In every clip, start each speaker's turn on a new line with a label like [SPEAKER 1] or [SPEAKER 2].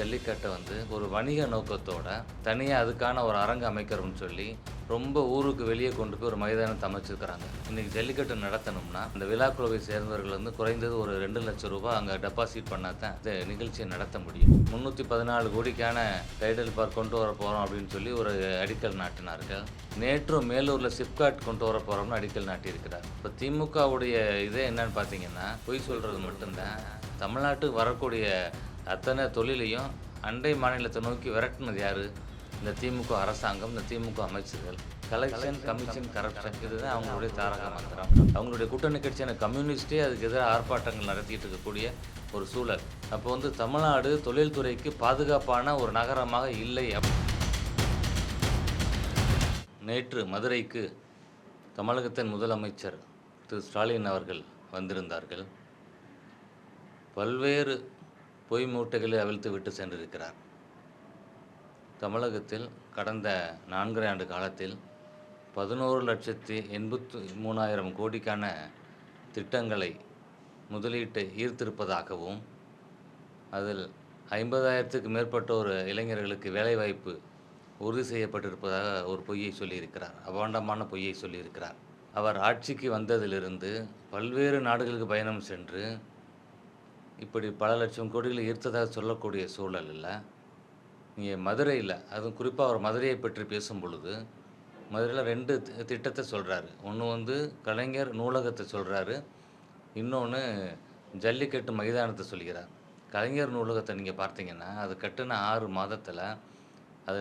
[SPEAKER 1] ஜல்லிக்கட்டை வந்து ஒரு வணிக நோக்கத்தோட தனியாக அதுக்கான ஒரு அரங்கு அமைக்கிறோம்னு சொல்லி ரொம்ப ஊருக்கு வெளியே கொண்டு போய் ஒரு மைதானத்தை அமைச்சிருக்கிறாங்க. இன்றைக்கி ஜல்லிக்கட்டு நடத்தணும்னா அந்த விழாக்குழுவை சேர்ந்தவர்கள் வந்து குறைந்தது ஒரு ரெண்டு லட்சம் ரூபாய் அங்கே டெபாசிட் பண்ணால் தான் இந்த நிகழ்ச்சியை நடத்த முடியும். முந்நூற்றி பதினாலு கோடிக்கான டைடல் பார்க் கொண்டு வர போகிறோம் அப்படின்னு சொல்லி ஒரு அடிக்கல் நாட்டினார்கள். நேற்றும் மேலூரில் சிப்காட் கொண்டு வர போகிறோம்னு அடிக்கல் நாட்டியிருக்கிறார். இப்போ திமுகவுடைய இதே என்னன்னு பார்த்தீங்கன்னா பொய் சொல்கிறது மட்டும்தான். தமிழ்நாட்டுக்கு வரக்கூடிய அத்தனை தொழிலையும் அண்டை மாநிலத்தை நோக்கி விரட்டினது யாரு? இந்த திமுக அரசாங்கம் இந்த திமுக அமைச்சர்கள். கலெக்ஷன் கமிஷன் கரப்ஷன் இதுதான் அவங்களுடைய தாரக மந்திரம். அவங்களுடைய கூட்டணி கட்சியான கம்யூனிஸ்டே அதுக்கு எதிராக ஆர்ப்பாட்டங்கள் நடத்திட்டு இருக்கக்கூடிய ஒரு சூழல். அப்போ வந்து தமிழ்நாடு தொழில்துறைக்கு பாதுகாப்பான ஒரு நகரமாக இல்லை அப். நேற்று மதுரைக்கு தமிழகத்தின் முதலமைச்சர் திரு ஸ்டாலின் அவர்கள் வந்திருந்தார்கள். பல்வேறு பொய் மூட்டைகளை அவிழ்த்து விட்டு சென்றிருக்கிறார். தமிழகத்தில் கடந்த நான்கரை ஆண்டு காலத்தில் பதினோரு லட்சத்தி எண்பத்தி மூணாயிரம் கோடிக்கான திட்டங்களை முதலீட்டை ஈர்த்திருப்பதாகவும் அதில் ஐம்பதாயிரத்துக்கு மேற்பட்டோர் இளைஞர்களுக்கு வேலைவாய்ப்பு உறுதி செய்யப்பட்டிருப்பதாக ஒரு பொய்யை சொல்லியிருக்கிறார். அபாண்டமான பொய்யை சொல்லியிருக்கிறார். அவர் ஆட்சிக்கு வந்ததிலிருந்து பல்வேறு நாடுகளுக்கு பயணம் சென்று இப்படி பல லட்சம் கோடிகளை ஈர்த்ததாக சொல்லக்கூடிய சூழல் இல்லை. நீங்கள் மதுரையில் அதுவும் குறிப்பாக அவர் மதுரையை பற்றி பேசும் பொழுது மதுரையில் ரெண்டு தி- திட்டத்தை சொல்கிறாரு ஒன்று வந்து கலைஞர் நூலகத்தை சொல்கிறாரு இன்னொன்று ஜல்லிக்கட்டு மைதானத்தை சொல்கிறார். கலைஞர் நூலகத்தை நீங்கள் பார்த்தீங்கன்னா அது கட்டின ஆறு மாதத்தில் அது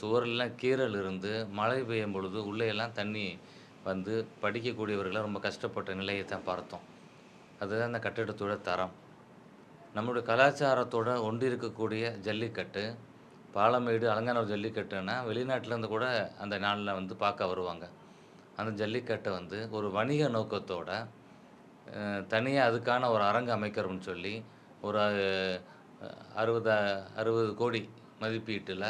[SPEAKER 1] சுவரெல்லாம் கீரல் இருந்து மழை பெய்யும் பொழுது உள்ளேயெல்லாம் தண்ணி வந்து படிக்கக்கூடியவர்களாம் ரொம்ப கஷ்டப்பட்ட நிலையை தான் பார்த்தோம். அதுதான் அந்த கட்டிடத்தோட தரம். நம்மளுடைய கலாச்சாரத்தோட ஒன்றி இருக்கக்கூடிய ஜல்லிக்கட்டு பாலமேடு அலங்காநல்லூர் ஜல்லிக்கட்டுன்னா வெளிநாட்டிலேருந்து கூட அந்த நாளில் வந்து பார்க்க வருவாங்க. அந்த ஜல்லிக்கட்டை வந்து ஒரு வணிக நோக்கத்தோட தனியாக அதுக்கான ஒரு அரங்கு அமைக்கிறோம்னு சொல்லி ஒரு அறுபது அறுபது கோடி மதிப்பீட்டில்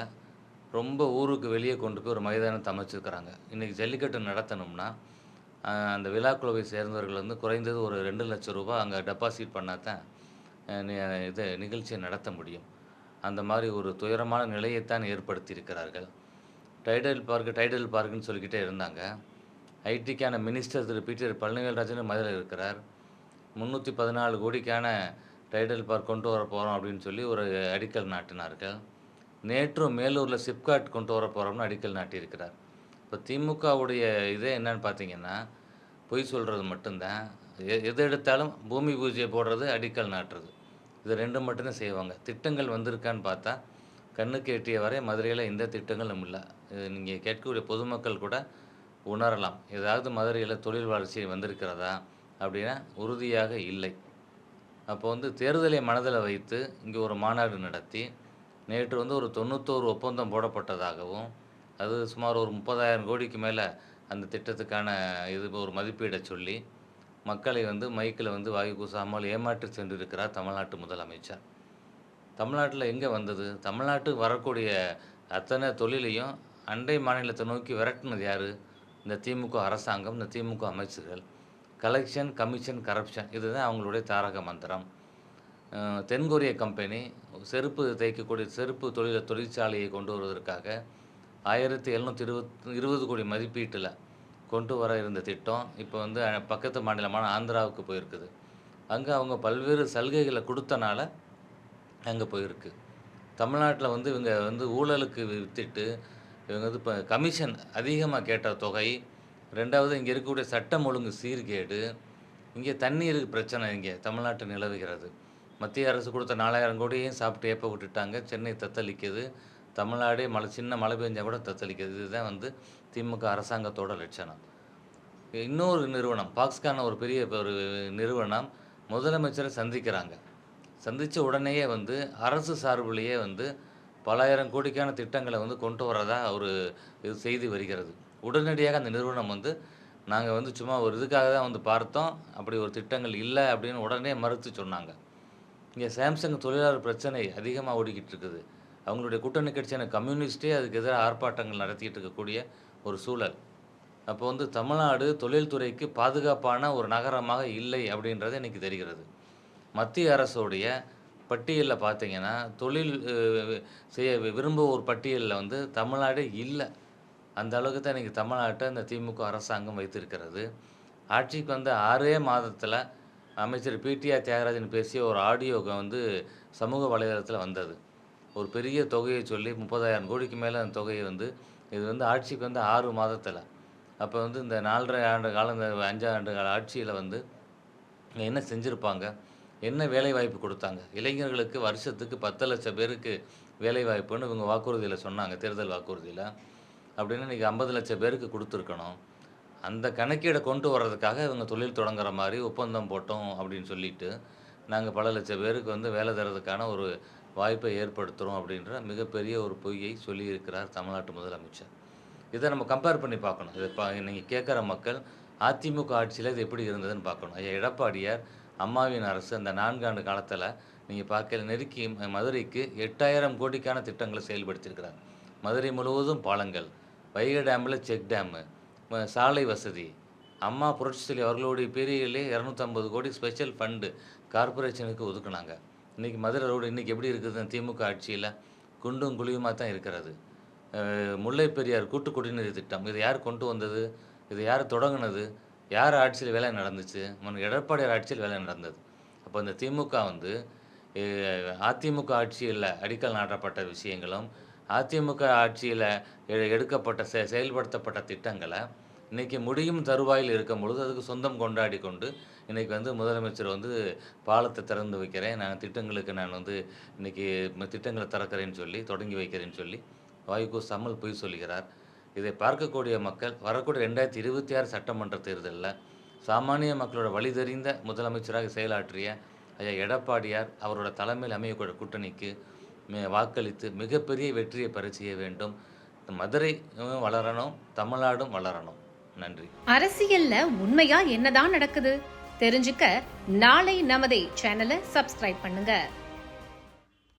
[SPEAKER 1] ரொம்ப ஊருக்கு வெளியே கொண்டு போய் ஒரு மைதானத்தை அமைச்சிருக்கிறாங்க. இன்றைக்கி ஜல்லிக்கட்டு நடத்தணும்னா அந்த விழாக்குழுவை சேர்ந்தவர்கள் வந்து குறைந்தது ஒரு ரெண்டு லட்சம் ரூபா அங்கே டெபாசிட் பண்ணால் தான் இது நிகழ்ச்சியை நடத்த முடியும். அந்த மாதிரி ஒரு துயரமான நிலையைத்தான் ஏற்படுத்தியிருக்கிறார்கள். டைடல் பார்க் டைடல் பார்க்குன்னு சொல்லிக்கிட்டே இருந்தாங்க. ஐடிக்கான மினிஸ்டர் திரு பீட்டர் பழனிவேல்ராஜன் மதுரையில் இருக்கிறார். முந்நூற்றி பதினாலு கோடிக்கான டைடல் பார்க் கொண்டு வர போகிறோம் அப்படின்னு சொல்லி ஒரு அடிக்கல் நாட்டினார்கள். நேற்றும் மேலூரில் சிப்காட் கொண்டு வர போகிறோம்னு அடிக்கல் நாட்டியிருக்கிறார். இப்போ திமுகவுடைய இதே என்னன்னு பார்த்தீங்கன்னா பொய் சொல்கிறது மட்டும்தான். எ- எது எடுத்தாலும் பூமி பூஜையை போடுறது அடிக்கல் நாட்டுறது. இது ரெண்டும் மட்டும்தான் செய்வாங்க. திட்டங்கள் வந்திருக்கான்னு பார்த்தா கண்ணுக்கு எட்டிய வரை மதுரையில் எந்த திட்டங்களும் இல்லை. இது நீங்கள் கேட்கக்கூடிய பொதுமக்கள் கூட உணரலாம். ஏதாவது மதுரையில் தொழில் வளர்ச்சி வந்திருக்கிறதா அப்படின்னா உறுதியாக இல்லை. அப்போ வந்து தேர்தலை மனதில் வைத்து இங்கே ஒரு மாநாடு நடத்தி நேற்று வந்து ஒரு தொண்ணூத்தோரு ஒப்பந்தம் போடப்பட்டதாகவும் அது சுமார் ஒரு முப்பதாயிரம் கோடிக்கு மேலே அந்த திட்டத்துக்கான இது ஒரு மதிப்பீடை சொல்லி மக்களை வந்து மைக்கில் வந்து வாயு கூசாமல் ஏமாற்றி சென்றிருக்கிறார் தமிழ்நாட்டு முதலமைச்சர். தமிழ்நாட்டில் எங்கே வந்தது? தமிழ்நாட்டுக்கு வரக்கூடிய அத்தனை தொழிலையும் அண்டை மாநிலத்தை நோக்கி விரட்டினது யார்? இந்த திமுக அரசாங்கம் இந்த திமுக அமைச்சர்கள். கலெக்ஷன் கமிஷன் கரப்ஷன் இதுதான் அவங்களுடைய தாரக மந்திரம். தென்கொரிய கம்பெனி செருப்பு தைக்கக்கூடிய செருப்பு தொழில தொழிற்சாலையை கொண்டு வருவதற்காக ஆயிரத்தி எழுநூற்றி இருபத் இருபது கோடி மதிப்பீட்டில் கொண்டு வர இருந்த திட்டம் இப்போ வந்து பக்கத்து மாநிலமான ஆந்திராவுக்கு போயிருக்குது. அங்கே அவங்க பல்வேறு சலுகைகளை கொடுத்தனால அங்கே போயிருக்கு. தமிழ்நாட்டில் வந்து இவங்க வந்து ஊழலுக்கு வித்திட்டு இவங்க வந்து இப்போ கமிஷன் அதிகமாக கேட்ட தொகை ரெண்டாவது இங்கே இருக்கக்கூடிய சட்டம் ஒழுங்கு சீர்கேடு இங்கே தண்ணீருக்கு பிரச்சனை இங்கே தமிழ்நாட்டில் நிலவுகிறது. மத்திய அரசு கொடுத்த நாலாயிரம் கோடியையும் சாப்பிட்டு ஏப்ப விட்டுட்டாங்க. சென்னை தத்தளிக்குது. தமிழ்நாடே மழை சின்ன மழை பெஞ்சால் கூட தத்தளிக்குது. இதுதான் வந்து திமுக அரசாங்கத்தோட லட்சணம். இன்னொரு நிறுவனம் பாக்ஸ்கான ஒரு பெரிய ஒரு நிறுவனம் முதலமைச்சரை சந்திக்கிறாங்க. சந்தித்த உடனேயே வந்து அரசு சார்பிலேயே வந்து பலாயிரம் கோடிக்கான திட்டங்களை வந்து கொண்டு வரதா ஒரு இது செய்தி வருகிறது. உடனடியாக அந்த நிறுவனம் வந்து நாங்கள் வந்து சும்மா ஒரு இதுக்காக தான் வந்து பார்த்தோம் அப்படி ஒரு திட்டங்கள் இல்லை அப்படின்னு உடனே மறுத்து சொன்னாங்க. இங்கே சாம்சங் தொழிலாளர் பிரச்சனை அதிகமாக ஓடிக்கிட்டு இருக்குது. அவங்களுடைய கூட்டணி கட்சியான கம்யூனிஸ்டே அதுக்கு எதிராக ஆர்ப்பாட்டங்கள் நடத்திட்டு இருக்கக்கூடிய ஒரு சூழல். அப்போ வந்து தமிழ்நாடு தொழில்துறைக்கு பாதுகாப்பான ஒரு நகரமாக இல்லை அப்படின்றது எனக்கு தெரிகிறது. மத்திய அரசுடைய பட்டியலில் பார்த்தீங்கன்னா தொழில் செய்ய விரும்புவோர் பட்டியலில் வந்து தமிழ்நாடே இல்லை. அந்த அளவுக்கு தான் இன்றைக்கி தமிழ்நாட்டை இந்த திமுக அரசாங்கம் வைத்திருக்கிறது. ஆட்சிக்கு வந்த ஆறே மாதத்தில் அமைச்சர் பிடிஆர் தியாகராஜன் பேசிய ஒரு ஆடியோ வந்து சமூக வலைதளத்தில் வந்தது. ஒரு பெரிய தொகையை சொல்லி முப்பதாயிரம் கோடிக்கு மேலே அந்த தொகையை வந்து இது வந்து ஆட்சிக்கு வந்து ஆறு மாதத்தில் அப்போ வந்து இந்த நாலரை ஆண்டு காலம் இந்த அஞ்சாறு ஆண்டு கால ஆட்சியில் வந்து என்ன செஞ்சுருப்பாங்க? என்ன வேலை வாய்ப்பு கொடுத்தாங்க? இளைஞர்களுக்கு வருஷத்துக்கு பத்து லட்சம் பேருக்கு வேலை வாய்ப்புன்னு இவங்க வாக்குறுதியில் சொன்னாங்க தேர்தல் வாக்குறுதியில். அப்படின்னு இன்றைக்கி ஐம்பது லட்சம் பேருக்கு கொடுத்துருக்கணும். அந்த கணக்கீடை கொண்டு வர்றதுக்காக இவங்க தொழில் தொடங்குற மாதிரி ஒப்பந்தம் போட்டோம் அப்படின்னு சொல்லிட்டு நாங்கள் பல லட்சம் பேருக்கு வந்து வேலை தரதுக்கான ஒரு வாய்ப்பை ஏற்படுத்துகிறோம் அப்படின்ற மிகப்பெரிய ஒரு பொய்யை சொல்லியிருக்கிறார் தமிழ்நாட்டு முதலமைச்சர். இதை நம்ம கம்பேர் பண்ணி பார்க்கணும். இதை பா நீங்கள் கேட்குற மக்கள் அதிமுக ஆட்சியில் இது எப்படி இருந்ததுன்னு பார்க்கணும். ஐயா எடப்பாடியார் அம்மாவின் அரசு அந்த நான்காண்டு காலத்தில் நீங்கள் பார்க்கல நெருக்கி மதுரைக்கு எட்டாயிரம் கோடிக்கான திட்டங்களை செயல்படுத்தியிருக்கிறாங்க மதுரை முழுவதும் பாலங்கள் வைகை டேமில் செக் டேமு சாலை வசதி. அம்மா புரட்சித்தலி அவர்களுடைய பீரியட்லேயே இரநூத்தம்பது கோடி ஸ்பெஷல் ஃபண்டு கார்ப்பரேஷனுக்கு ஒதுக்குனாங்க. இன்றைக்கி மதுரை ரோடு இன்றைக்கி எப்படி இருக்குது திமுக ஆட்சியில் குண்டும் குழியுமாக தான் இருக்கிறது. முல்லை பெரியார் கூட்டு குடிநீர் திட்டம். இது யார் கொண்டு வந்தது? இது யார் தொடங்கினது? யார் ஆட்சியில் வேலை நடந்துச்சு? மன் எடப்பாடியார் ஆட்சியில் வேலை நடந்தது. அப்போ இந்த திமுக வந்து அதிமுக ஆட்சியில் அடிக்கல் நாட்டப்பட்ட விஷயங்களும் அதிமுக ஆட்சியில் எடுக்கப்பட்ட செ செயல்படுத்தப்பட்ட திட்டங்களை இன்றைக்கி முடியும் தருவாயில் இருக்கும் பொழுது அதுக்கு சொந்தம் கொண்டாடி கொண்டு இன்றைக்கி வந்து முதலமைச்சர் வந்து பாலத்தை திறந்து வைக்கிறேன். நான் திட்டங்களுக்கு நான் வந்து இன்றைக்கி திட்டங்களை திறக்கிறேன்னு சொல்லி தொடங்கி வைக்கிறேன்னு சொல்லி வாய்க்கு சமல் பொய் சொல்கிறார் இதை பார்க்கக்கூடிய மக்கள் வரக்கூடிய ரெண்டாயிரத்தி இருபத்தி ஆறு சட்டமன்ற தேர்தலில் சாமானிய மக்களோட வழி தெரிந்த முதலமைச்சராக செயலாற்றிய ஐயா எடப்பாடியார் அவரோட தலைமையில் அமையக்கூடிய கூட்டணிக்கு வாக்களித்து மிகப்பெரிய வெற்றியை பெற செய்ய வேண்டும். மதுரை வளரணும் தமிழ்நாடும் வளரணும். நன்றி.
[SPEAKER 2] அரசியல்ல உண்மையா என்னதான் நடக்குது? தெரிஞ்சுக்க நாளை நமதே சேனலை சப்ஸ்கிரைப் பண்ணுங்க.